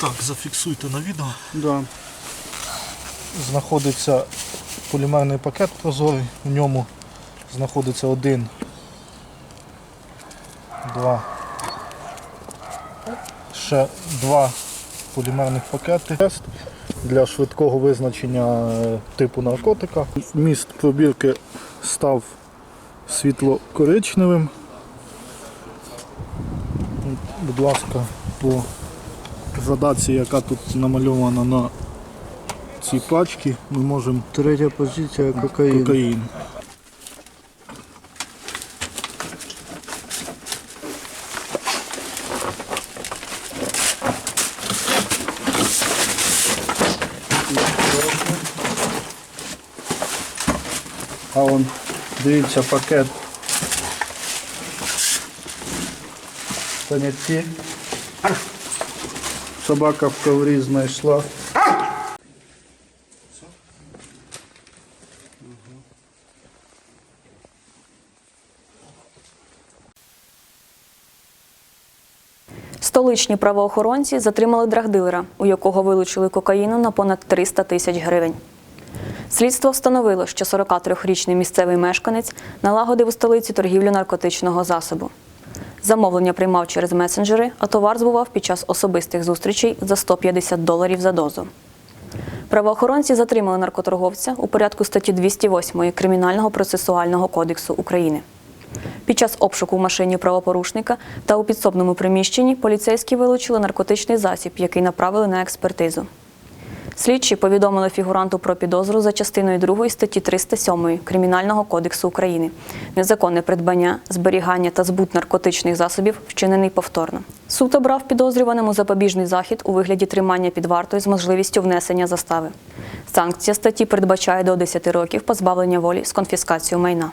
Так, зафіксуйте на відео. Да. Знаходиться полімерний пакет прозорий. В ньому знаходиться один, два, ще два полімерних пакети. Тест для швидкого визначення е, типу наркотика. Міст пробірки став світло-коричневим. Будь ласка, по градації, яка тут намальована на цій пачці, ми можемо Третя позиція кокаїн. кокаїн. А он, дивіться, пакет. Понятті. Собака в коврі знайшла. Столичні правоохоронці затримали драгдилера, у якого вилучили кокаїну на понад 300 тисяч гривень. Слідство встановило, що 43-річний місцевий мешканець налагодив у столиці торгівлю наркотичного засобу. Замовлення приймав через месенджери, а товар збував під час особистих зустрічей за 150 доларів за дозу. Правоохоронці затримали наркоторговця у порядку статті 208 Кримінального процесуального кодексу України. Під час обшуку в машині правопорушника та у підсобному приміщенні поліцейські вилучили наркотичний засіб, який направили на експертизу. Слідчі повідомили фігуранту про підозру за частиною 2 статті 307 Кримінального кодексу України незаконне придбання, зберігання та збут наркотичних засобів, вчинений повторно. Суд обрав підозрюваному запобіжний захід у вигляді тримання під вартою з можливістю внесення застави. Санкція статті передбачає до 10 років позбавлення волі з конфіскацією майна.